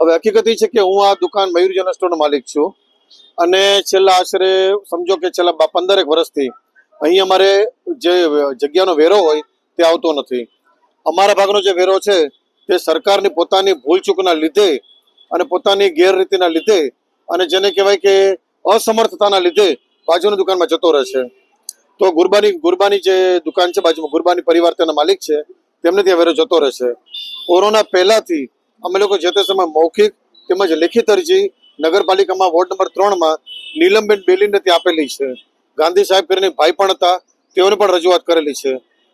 હવે હકીકત એ છે કે હું આ દુકાન મયુર જનરલ સ્ટોરનો માલિક છું. અને છેલ્લા આશરે સમજો કે છેલ્લા પંદરેક વર્ષથી અહીં અમારે જે જગ્યાનો વેરો હોય તે આવતો નથી. અમારા ભાગનો જે વેરો છે તે સરકારની પોતાની ભૂલચૂકના લીધે અને પોતાની ગેરરીતિના લીધે અને જેને કહેવાય કે અસમર્થતાના લીધે બાજુની દુકાનમાં જતો રહે છે. તો ગુરબાની ગુરબાની જે દુકાન છે, બાજુમાં ગુરબાની પરિવાર તેના માલિક છે, તેમને ત્યાં વેરો જતો રહે છે. કોરોના પહેલાથી અમે લોકો જે તે સમય મૌખિક તેમજ લેખિત અરજી નગરપાલિકામાં વોર્ડ નંબર ત્રણમાં નીલમબેન બેલીને ત્યાં આપેલી છે. ગાંધી સાહેબ કરીને ભાઈ પણ હતા, તેઓને પણ રજૂઆત કરેલી છે.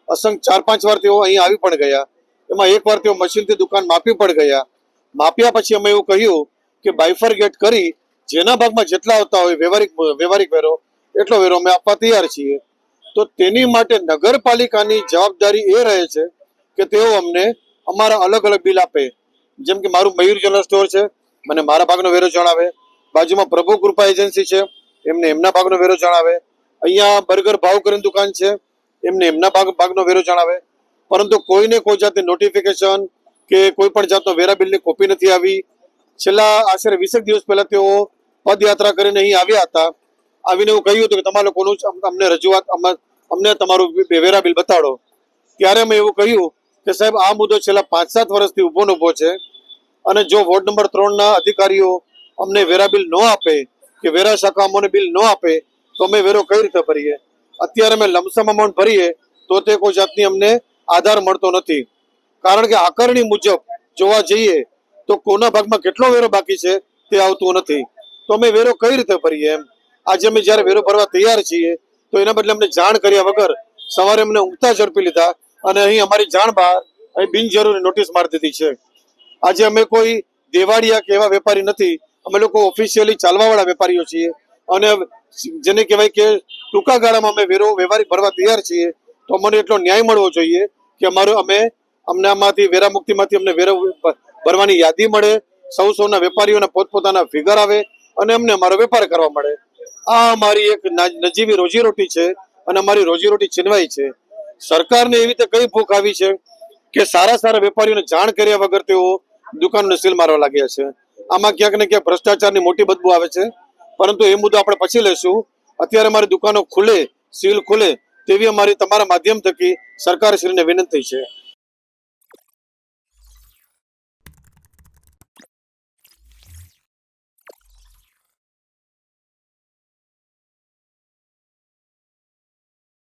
અસંખ ચાર પાંચ વાર તેઓ અહીં આવી પણ ગયા. એમાં એક વાર તેઓ મશીનથી દુકાન માપી પણ ગયા. માપ્યા પછી અમે એવું કહ્યું કે બાયફરગેટ કરી જેના ભાગમાં જેટલા આવતા હોય, વ્યવહારિક વ્યવહારિક વેરો, એટલો વેરો અમે આપવા તૈયાર છીએ. તો તેની માટે નગરપાલિકાની જવાબદારી એ રહે છે કે તેઓ અમને અમારા અલગ અલગ બિલ આપે. જેમ કે મારું મયુર જનરલ સ્ટોર છે, મને મારા ભાગનો વેરો જણાવે. બાજુમાં પ્રભુ કૃપા એજન્સી છે, એમને એમના ભાગનો વેરો જણાવે. અહીંયા બર્ગર ભાવ કરીને દુકાન છે, એમને એમના ભાગ, ભાગનો વેરો જણાવે. પરંતુ કોઈને કોઈ જાતની નોટિફિકેશન કે કોઈ પણ જાતનો વેરા બિલની કોપી નથી આવી. છેલ્લા આશરે વીસેક દિવસ પહેલા તેઓ પદયાત્રા કરીને અહીં આવ્યા હતા. આવીને એવું કહ્યું હતું કે તમારા લોકોનું અમને રજૂઆત, અમ- અમને તમારું વેરા બિલ બતાડો. ત્યારે મેં એવું કહ્યું કે સાહેબ, આ મુદ્દો છેલ્લા પાંચ સાત વર્ષથી ઊભો ને છે. અને જો વોર્ડ નંબર ત્રણના અધિકારીઓ અમને વેરા બિલ ન આપે, કે વેરા શાખા અમને બિલ ન આપે, તો અમે વેરો કઈ રીતે ભરીએ? અત્યારે અમે લમસમ અમાઉન્ટ ભરીએ, તો તે કોઈ જાતની અમને આધાર મળતો નથી. કારણ કે આકારણી મુજબ જોવા જઈએ, તો કોના ભાગમાં કેટલો વેરો બાકી છે, તે આવતું નથી. તો અમે વેરો કઈ રીતે ભરીએ એમ? આજે અમે જ્યારે વેરો ભરવા તૈયાર છીએ, તો એના બદલે અમને જાણ કર્યા વગર સવારે અમને ઊંઘતા ઝડપી લીધા અને અહીં અમારી જાણ બહાર અહીં બિનજરૂરી નોટિસ મારી દીધી છે. આજે અમે કોઈ દેવાળિયા કે એવા વેપારી નથી. અમે લોકો ઓફિશિયલી ચાલવાવાળા વેપારીઓ છીએ. અને જેને કહેવાય કે ટૂંકા ગાળામાં અમે વેરો વ્યવહારિક ભરવા તૈયાર છીએ. તો અમને એટલો ન્યાય મળવો જોઈએ કે અમારો અમે અમને આમાંથી વેરા મુક્તિમાંથી અમને વેરો ભરવાની યાદી મળે. સૌ સૌના વેપારીઓના પોતપોતાના ફિગર આવે અને અમને અમારો વેપાર કરવા મળે. આ અમારી એક નજીવી રોજીરોટી છે અને અમારી રોજીરોટી છીનવાઈ છે. સરકારને એવી રીતે કઈ ભૂખ આવી છે કે સારા સારા વેપારીઓને જાણ કર્યા વગર તેઓ દુકાનને સીલ મારવા લાગ્યા છે. આમાં ક્યાંક ને ક્યાંક ભ્રષ્ટાચારની મોટી બદબુ આવે છે. પરંતુ એ મુદ્દો આપણે પછી લેશું અત્યારે અમારી દુકાનો ખુલે, સીલ ખુલે, તેવી અમારી તમારા માધ્યમ થકી સરકારશ્રીને વિનંતી છે.